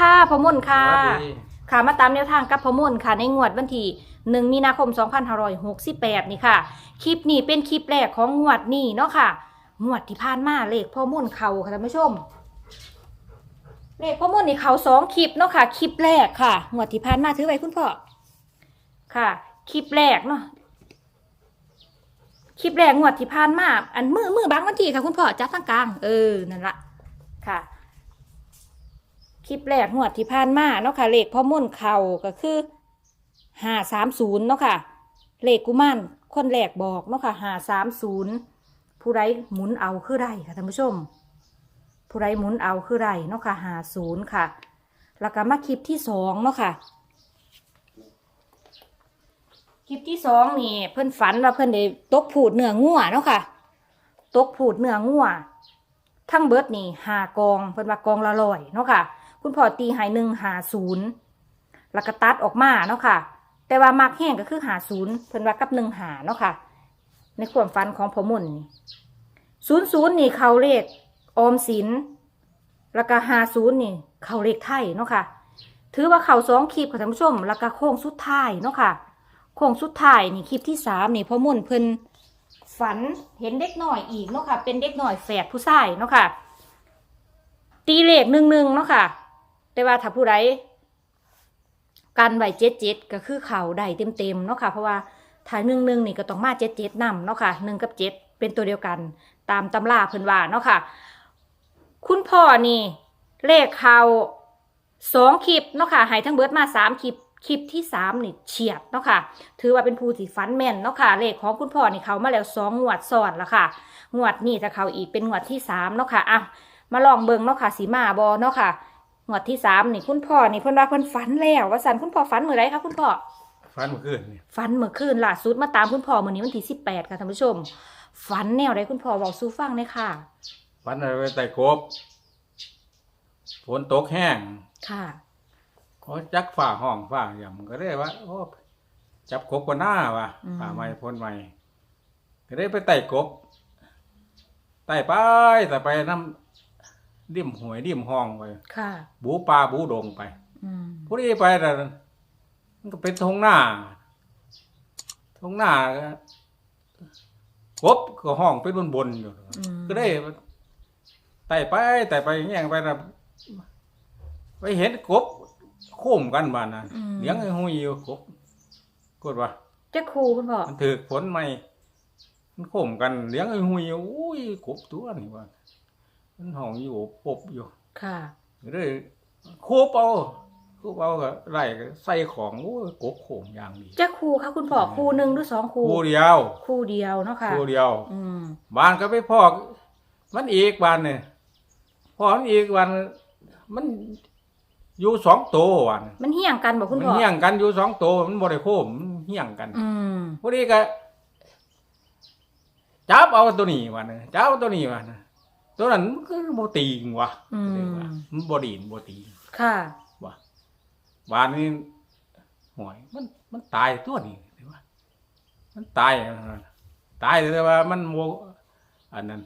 ค่ะพอมุ่นค่ะสวัสดีค่ะมาตามแนวทางกับพอมุ่นค่ะในงวดวันที่1มีนาคม 2568 นี่ค่ะ คลิปนี้เป็นคลิปแรกของงวดนี้เนาะค่ะ งวดที่ผ่านมาเลขพ่อมุ่นเขาค่ะท่านผู้ชม เลขพ่อมุ่นนี่เขาสองคลิปเนาะค่ะ คลิปแรกค่ะ งวดที่ผ่านมาถือไว้คุณพ่อ ค่ะ คลิปแรกเนาะ คลิปแรกงวดที่ผ่านมา อันมือมือบางวันที่ค่ะคุณพ่อจับทางกลาง เออ นั่นละค่ะค ลิปแรกงวดที่ผ่านมาเนาะค่ะเลขพ่อมุ่นเข่าก็คือห้าสามศูนย์เนาะค่ะเลขกุมารคนแรกบอกเนาะค่ะห้าสามศูนย์ผู้ไรหมุนเอาคือไรค่ะท่านผู้ชม ผู้ไรหมุนเอาคือไรเนาะค่ะห้าศูนย์ค่ะ แล้วก็มาคลิปที่สองเนาะค่ะคลิปที่สองนี่เพิ่อนฝันว่าเพิ่อนได้ตกผูดเนื้องัวเนาะค่ะ ตกผูดเนื้องัวทั้งเบิร์ดนี่หากองเพิ่อนว่ากองละร้อยเนาะค่ะ คุณพ่อตีหายหนึ่งหาศูนย์แล้วก็ตัดออกมาเนาะค่ะ แต่ว่ามักแห้งก็คือหาศูนย์เพิ่นว่ากับหนึ่งหาเนาะค่ะ ในความฝันของพอมุนนี่ศูนย์ศูนย์นี่เขาเลขออมสิน แล้วก็หาศูนย์นี่ เขาเลขไทยเนาะค่ะ ถือว่าเขาสองคลิปค่ะท่านผู้ชม แล้วก็โค้งสุดท้ายเนาะค่ะ โค้งสุดท้ายนี่คลิปที่สามนี่พอมุนเพิ่นฝันเห็นเด็กหน่อยอีกเนาะค่ะ เป็นเด็กหน่อยแฝดผู้ชายเนาะค่ะ ตีเลขหนึ่งหนึ่งเนาะค่ะ แต่ว่าถ้าผู้ใดกันไหวเจ็ดเจ็ดก็คือเข่าได้เต็มเต็มๆเนาะค่ะเพราะว่าถ้าหนึ่งหนึ่งนี่ก็ต้องมาเจ็ดเจ็ดนำเนาะค่ะหนึ่งกับเจ็ดเป็นตัวเดียวกัน ตามตำราเพิ่นว่าเนาะค่ะ คุณพ่อนี่ เลขเข่าสองคลิปเนาะค่ะหายทั้งเบิดมาสามคลิปคลิปที่สามนี่เฉียดเนาะค่ะ ถือว่าเป็นผู้ที่ฟันแม่นเนาะค่ะ เลขของคุณพ่อนี่เขามาแล้วสองงวดซ้อนแล้วค่ะ งวดนี่ถ้าเขาอีกเป็นงวดที่สามเนาะค่ะอะมาลองเบิ่งเนาะค่ะสีมาบอเนาะค่ะ งวดที่สามนี่คุณพ่อนี่เพิ่นว่าเพิ่นฝันแล้วว่าสันคุณพ่อฝันมื้อไรคะคุณพ่อฟันเมื่อคืนนี่ฝันเมื่อคืนล่าสุดมาตามคุณพ่อมื้อนี้วันที่สิบแปดค่ะท่านผู้ชมฝันแนวใดคุณพ่อบอกสู้ฟังเลยค่ะ ฟันอะไรไปไต่กบฝนตกแห้งค่ะเขาจักฝ่าห้องฝ่าอย่างก็ได้ว่าโอ้จับกบกันหน้าว่ะอืม ฝ่าไม้พ้นไม้ก็ได้ไปไต่กบไต่ไปแต่ไปน้ำ ดิ่มหวยดิ่มห้องไปค่ะ บูปลาบูดงไปอืมผู้นี้ไปแต่มันก็เป็นทงหน้าทงหน้าก็กบก็ห้องเป็นบนบนๆอยู่ อืมก็ได้ไต่ไปไต่ไปแย่งไปนะไปเห็นกบโค้มกันบ้านนะอืมเลี้ยงไอ้หุยอยู่กบกดว่า จะครูคุณพ่อมันถือฝนไหมมันโค้มกันเลี้ยงไอ้หุยอยู่อุ้ยกบตัวนี่ว่า มันห้องอยู่ปบอยู่ค่ะก็เลยคูบเอาคูบเอาก็ไล่ก็ใส่ของโอ้ยกบโค้มอย่างดี จะครูค่ะคุณพ่อครูหนึ่งหรือสองครูคู่เดียว ครูเดียวเนาะค่ะ คู่เดียว อืมบ้านก็ไปพอก มันอีกบ้านเนี่ยพอมันอีกวัน มันอยู่สองตัววันมันเหี่ยงกันบอกมัคุณนพ่อเฮี้ยงกันอยู่สองตัวมันบ่ได้โค้มมันเฮี้ยงกันอืมพอดีก็จับเอาตัวนี้วันนึงจับเอาตัวนี้วันนึง ตัวนั้นมันก็บ่ตีงวะอืม เรียกว่ามันบ่ดีนบ่ตีค่ะว่ะบ้านนี้ห่วยมันมันตายตัวนี้เรียกว่ามันตายอันนั้นตายแต่ว่ามันโมอันนั้น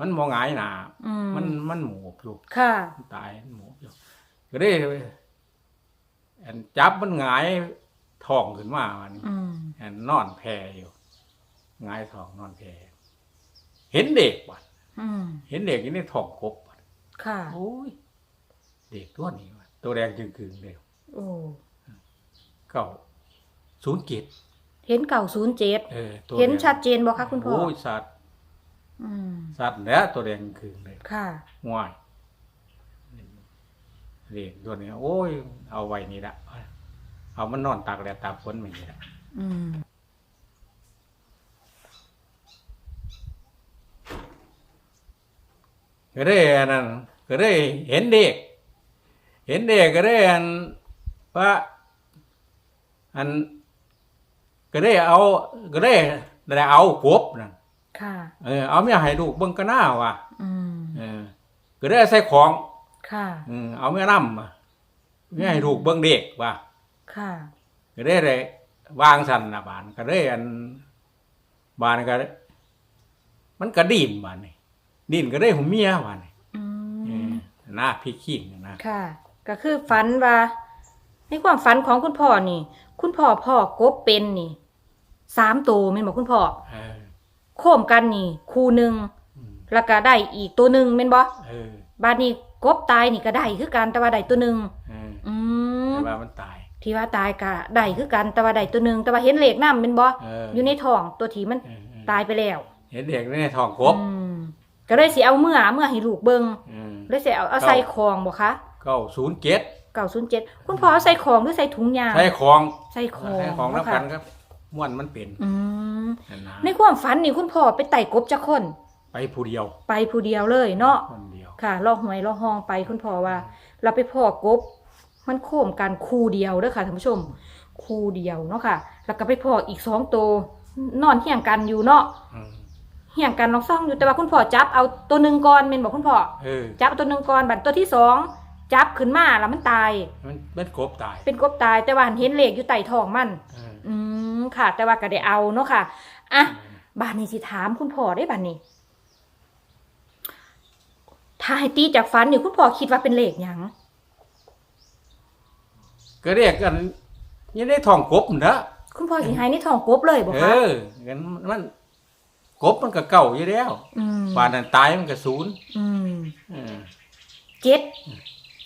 มันโมหงายหนาอืมมันมันหมูบอยู่ ค่ะ มันตายมันหมูบอยู่ก็ได้อันจับมันหงายท้องขึ้นมาวันนี้อืม อันนอนแพอยู่หงายท้องนอนแพเห็นเด็กว่ะ อืมเห็นเด็กอยู่ในท้องกบว่ะค่ะ โอ้ยเด็กตัวนี้ว่ะตัวแดงจึงคืนเดียวโอ้เก้าศูนย์เจ็ดเห็นเก่าศูนย์เจ็ดเออตัวเห็นแงชัดเจนบอกคะคุณพ่อโอ้ยสัตว์อืมสัตว์แล้วตัวแดงจึงคืนเลยค่ะ ง่ายเด็กตัวนี้โอ้ย เอาไว้นี่ละเอามันนอนตากแดดตากฝนมันนี่ละอืม ก็ได้อันนั้นก็ได้เห็นเด็ก เห็นเด็กก็ได้อันว่าอันก็ได้เอาก็ได้ได้เอากบนั่นค่ะ เออเอาไม่ให้ลูกเบิ่งก็น่าว่ะอืมเออ ก็ได้ใส่ของ ค่ะ อืมเอาไม่นำไม่ให้ลูกเบิ่งเด็กว่ะค่ะ ก็ได้เลยวางสันนะบานก็ได้อันบานก็ได้มันก็ดินบานนี่ ดินก็ได้หูเมียบานนี่อืเอมอหน้าพี่ขิงนะค่ะกก็คือฝันว่าในความฝันของคุณพ่อนี่ คุณพ่อพ่อกบเป็นนี่สามตัวแม่นบอกคุณพ่อเออโค้มกันนี่ คู่หนึ่งอืมแล้วก็ได้อีกตัวหนึ่งแม่นบ่เออ บาดนี้กบตายนี่ก็ได้คือกันแต่ว่าได้ตัวหนึ่งเอออืมแต่ว่ามันตาย ที่ว่าตายก็ได้คือกันแต่ว่าได้ตัวหนึ่งแต่ว่าเห็นเหล็กน้ำแม่นบ่เอออยู่ในท้องตัวที่มันเออเออตายไปแล้วเห็นเด็กในท้องกบอืม ก็เลยสิเอาเมื่อเมื่อให้ลูกเบิ่งอืมเลยสิเอาเอาใส่ของบ่คะเก้าศูนย์เจ็ดเก่าศูนย์เจ็ดคุณพ่อเอาใส่ของหรือใส่ถุงยางใช้ของใส่ของใช้ของแล้วเนาะกัค่ะนครับม่วนมันเป็นอืมนั่นนะในความฝันนี่คุณพ่อไปไต่กบจักคน ไปผู้เดียวไปผู้เดียวเลยเนาะคนเดียว ค่ะลอกหวยลอกห้องไปคุณพ่อว่า เราไปพ่อกบ มันโค้มกันคู่เดียวเด้อค่ะท่านผู้ชม คู่เดียวเนาะค่ะ แล้วก็ไปพ่ออีกสองตัวนอนเฮียงกันอยู่เนาะ อืม เฮียงกันลองซ่องอยู่แต่ว่าคุณพ่อจับเอาตัวหนึ่งก่อนเมนบอกคุณพ่อเออจับเอาตัวหนึ่งก่อนบัดตัวที่สองจับขึ้นมาแล้วมันตาย มันมันกบตายเป็นกบตายแต่ว่าเห็นเหล็กอยู่ใต้ท้องมัน เอออืมค่ะ แต่ว่าก็ได้เอาเนาะค่ะอะบานนี้สิถามคุณพ่อได้บานนี้ ถ้าให้ตีจากฟันนี่คุณพ่อคิดว่าเป็นเหล็กหยังก็เรียกกันยังได้ท้องกบนะคุณพ่อสิให้ในท้องกบเลยบอกเอคะอกันมัน กบมันก็เก่าอยู่แล้วอืมป่านนั้นตายมันก็ศูนย์อืมเออ เจ็ด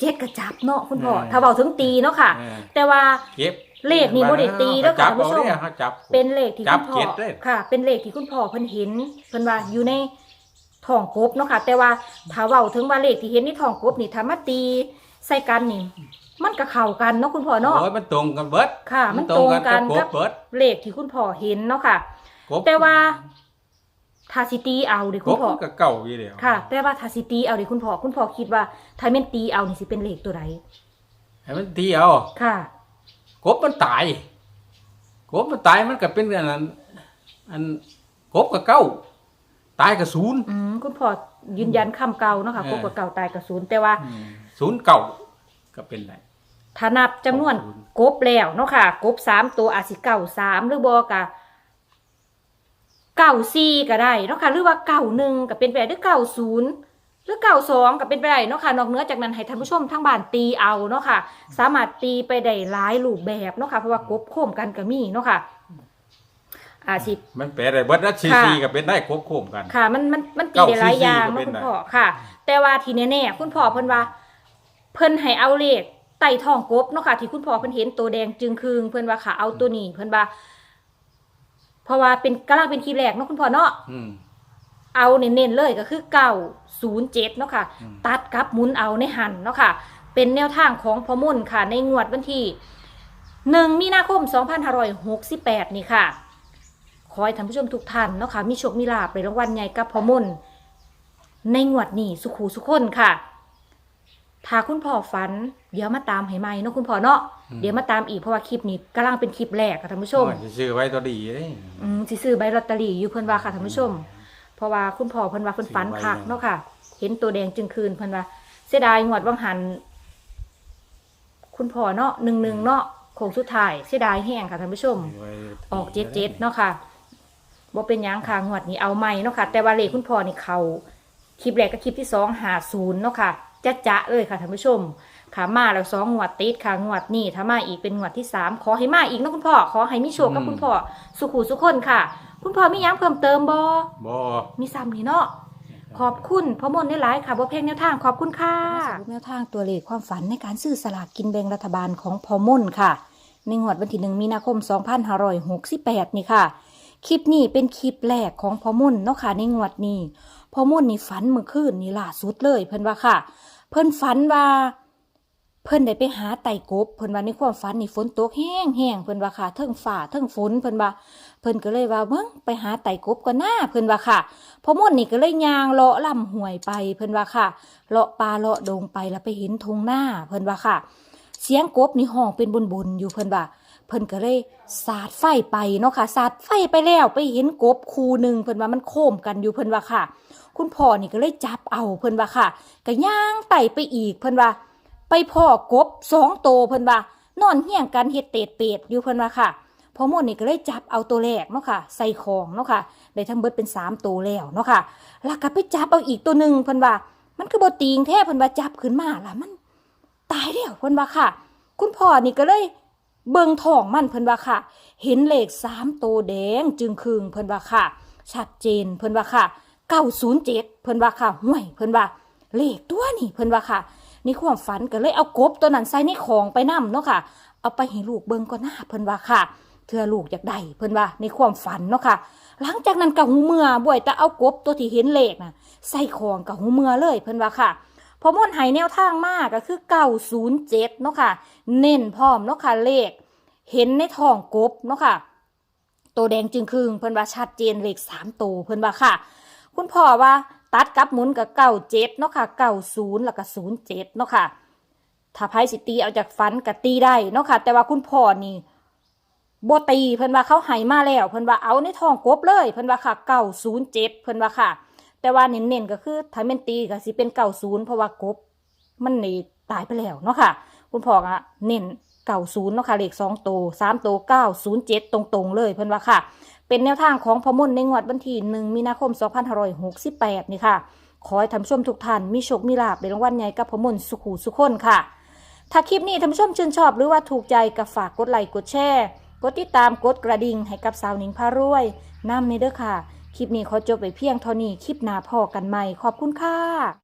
เจ็ดกระจับเนาะคุณพ่อเออ ถ้าเบาถึงตีเนาะค่ะ เออแต่ว่าเก็บเลขนี่บ่ได้ตีเด้อค่ะจับคุณผู้ชมเอาเนี่ยเขาจับ เป็นเลขที่จัคุบณพ่อเจ็ดเลย ค่ะ เป็นเลขที่คุณพ่อเพิ่นเห็นเพิ่นว่าอยู่ในท้องกบเนาะค่ะ แต่ว่าถ้าเว้าถึงว่าเลขที่เห็นในท้องกบนี่ถ้ามาตีใส่กันนี่มันก็เข้ากันเนาะคุณพ่อเนาะ โอ้ยมันตรงกันเบิดค่ะมันตรงกันกกับบเบิดเลขที่คุณพ่อเห็นเนาะค่ะ กบแต่ว่า ถ้าสิตีเอาเด้กคุณบพ่อ มันก็เก่าอยู่แล้วค่ะ แต่ว่าถ้าสิตีเอาเด้คุณพ่อ คุณพ่อคิดว่าถ้าแม่นตีเอานี่สิเป็นเลขตัวใดให้มันตีเอาค่ะ กบมันตายกบมันตายมันก็เป็นอันนั้นอันกบกับเก้าตายกับศูนย์ อืมคุณพ่อยืนยันคำเก่าเนาะค่ะเอกอบกับเก่าตายกับศูนย์แต่ว่าศูนย์เก่าก็เป็นไร ถ้านับจำนวนกบแล้วเนาะค่ะ กบสามตัวอาจสิเก่าสามหรือบอกะ เก่าสี่ก็ได้เนาะค่ะหรือว่าเก่าหนึ่งก็เป็นไปได้หรือเก่าศูนย์หรือเก่าสองก็เป็นไปได้เนาะค่ะนอกเหนือจากนั้นให้ท่านผู้ชมทั้งบ้านตีเอาเนาะค่ะ สามารถตีไปได้หลายรูปแบบเนาะค่ะเพราะว่ากบโค้มกันก็มีเนาะค่ะอาสิมันแปลได้เบิดนะซีค่ะ ซีก็เป็นได้ควบคุมกัน ค่ะมันมันมันตีได้หลายอย่างเนาะเก้าสี่สี่ก็เป็นคุณได้พ่อค่ะ แต่ว่าทีแน่ๆคุณพ่อเพิ่นว่า เพิ่นให้เอาเลขไต่ทองกบเนาะค่ะที่คุณพ่อเพิ่นเห็นตัวแดงจึงคืงเพิ่นว่าค่ะเอาตัวนี้เพิ่นว่า เพราะว่าเป็นกำลังเป็นคีย์แรกเนาะคุณพ่อเนาะอืม เอาเน้นๆเลยก็คือเก้าศูนย์เจ็ดเนาะค่ะ อืม ตัดกับหมุนเอาในหันเนาะค่ะ เป็นแนวทางของพอมุ่นค่ะ ในงวดวันที่หนึ่งมีนาคมสองพันห้าร้อยหกสิบแปดนี่ค่ะ ขอให้ท่านผู้ชมทุกท่านเนาะค่ะ มีโชคมีลาภในรางวัลใหญ่กับพอมุ่นในงวดนี้สุขูสุขคนค่ะ ถ้าคุณพ่อฝัน เดี๋ยวมาตามให้ใหม่เนาะคุณพ่อเนาะเดี๋ยวมาตามอีกเพราะว่าคลิปนี้กำลังเป็นคลิปแรกค่ะท่านผู้ชมโอ้ยสิซื้อไว้ตัวดีเลยอืมสิซื้อใบลอตเตอรี่อยู่เพิ่นว่าค่ะท่านผู้ชม เพราะว่าคุณพ่อเพิ่นว่าเพิ่นฝันคักเนาะค่ะ เห็นตัวแดงจึงคืนเพิ่นว่า เสียดายงวดวังหัน คุณพ่อเนาะหนึ่งหนึ่งเนาะโค้งสุดท้ายเสียดายแห้งค่ะท่านผู้ชมซื้ไว้ออกเจ็ดเจ็ดเนาะค่ะบ่เป็นหยังค่ะงวดนี้เอาใหม่เนาะค่ะ แต่ว่าเลขคุณพ่อนี่เขาคลิปแรกกับคลิปที่สองหาศูนย์เนาะค่ะ จะจะๆเลยค่ะท่านผู้ชมค่ะมาแล้วสองงวดติดค่ะงวดนี้ถ้ามาอีกเป็นงวดที่สามขอให้มาอีกเนาะคุณพ่อขอให้มีโชคกับคุณพ่อสุขุสุขคนค่ะ คุณพ่อมีหยังเพิ่มเติมบ่บ่มีซ้ำนี่เนาะขอบคุณพ่อมนได้หลายค่ะบ่เพลงแนวทางขอบคุณค่ะสรุปแนวทางตัวเลขความฝันในการซื้อสลากกินแบ่งรัฐบาลของพ่อมนค่ะในงวดวันที่หนึ่งมีนาคม 2568 นี่ค่ะ คลิปนี้เป็นคลิปแรกของพ่อมนเนาะค่ะในงวดนี้พ่อมนนี่ฝันเมื่อคืนนี่ล่าสุดเลยเพิ่นว่าค่ะ เพิ่นฝันว่า เพิ่นได้ไปหาไต่กบ เพิ่นว่าในความฝันนี่ฝนตกแห้งแห้งเพิ่นว่าค่ะเทิงฝ่าเทิงฝนเพิ่นว่า เพิ่นก็เลยว่าเบิ่งไปหาไต่กบก็นหน้าเพิ่นว่าค่ะพอม่วนนี่ก็เลยยางเลาะลำห้วยไป เพิ่นว่าค่ะเลาะปลาเลาะดงไปแล้วไปเห็นทงหน้าเพิ่นว่าค่ะ เสียงกบนี่ห้องเป็นบนๆอยู่เพิ่นว่า เพิ่นก็เลยสาดไฟไปเนาะค่ะสาดไฟไปแล้วไปเห็นกบคูหนึ่งเพิ่นว่ามันโค้มกันอยู่เพิ่นว่าค่ะ คุณพ่อนี่ก็เลยจับเอาเพิ่นว่าค่ะก็ย่างไต่ไปอีกเพิ่นว่า ไปพ่อกบสองโตวเพิ่นว่านอนเฮี้ยงกันเฮ็ดเตดเปดอยู่เพิ่นว่าค่ะพอม่วนนี่ก็เลยจับเอาตัวแรกเนาะค่ะ ใส่ของเนาะค่ะได้ทั้งเบิดเป็นสามตัวแล้วเนาะค่ะแล้วก็ไปจับเอาอีกตัวหนึ่งเพิ่นว่า มันคือบตีงแท้เพิ่นว่าจับขึ้นมาล่ะมัน ตายแล้วเพิ่นว่าค่ะ คุณพ่อนี่ก็เลย เบิ่งท้องมันเพิ่นว่าค่ะ เห็นเลขสามตัวแดงจึงคืงเพิ่นว่าค่ะ ชัดเจนเพิ่นว่าค่ะ907เจ็ดเพิ่นว่าค่ะห่วยเพิ่นว่า เลขตัวนี่เพิ่นว่าค่ะในความฝันก็เลยเอากบตัวนั้นใส่ในของไปนํเนาะค่ะ เอาไปให้ลูกเบิ่งก่อนหน้าเพิ่นว่าค่ะเทื่อลูกอยากได้เพิ่นว่าในความฝันเนาะค่ะ หลังจากนั้นก็หูเมื่อบ่อยแต่เอากบตัวที่เห็นเลขน่ะใส่ของกับหูเมื่อเลยเพิ่นว่าค่ะ พอม่วนไหแนวทางมากก็คือ907เจ็ดเนาะค่ะ เน้นพร้อมเนาะค่ะเลข เห็นในท้องกบเนาะค่ะ ตัวแดงจึงครึงเพิ่นว่าชัดเจนเลขสามตัวเพิ่นว่าค่ะ คุณพ่อว่าตัดกับหมุนกับเก้าเจ็ดเนาะค่ะเก้าศูนย์แล้วก็ศูนย์เจ็ดเนาะค่ะถ้าไพ่สิตีเอาจากฟันก็ตีได้เนาะค่ะ แต่ว่าคุณพ่อนี่โบตีเพิ่นว่าเขาหายมาแล้ว เพิ่นว่าเอาในท้องกบเลย เพิ่นว่าค่ะเก้าศูนย์เจ็ดเพิ่นว่าค่ะ แต่ว่าเน้นๆก็คือถ้าแม่นตีก็สิเป็นเก้าศูนย์เพราะว่ากบมันนี่ตายไปแล้วเนาะค่ะ คุณพ่อก็เน้นเก้าศูนย์เนาะค่ะเลขสองตัวสามตัวเก้าศูนย์เจ็ดตรงๆเลยเพิ่อนว่าค่ะ เป็นแนวทางของพอมุ่นในงวดวันที่หนึ่งมีนาคม2568นี่ค่ะ ขอให้ท่านผู้ชมทุกท่านมีโชคมีลาภในรางวัลใหญ่กับพอมุ่นสุขูสุขคนค่ะ ถ้าคลิปนี้ท่านผู้ชมชื่นชอบหรือว่าถูกใจก็ฝากกดไลค์กดแชร์กดติดตามกดกระดิ่งให้กับสาวหนิงพารวยน้ำในเด้อค่ะ คลิปนี้ขอจบไปเพียงเท่านี้คลิปหน้าพอกันใหม่ขอบคุณค่ะ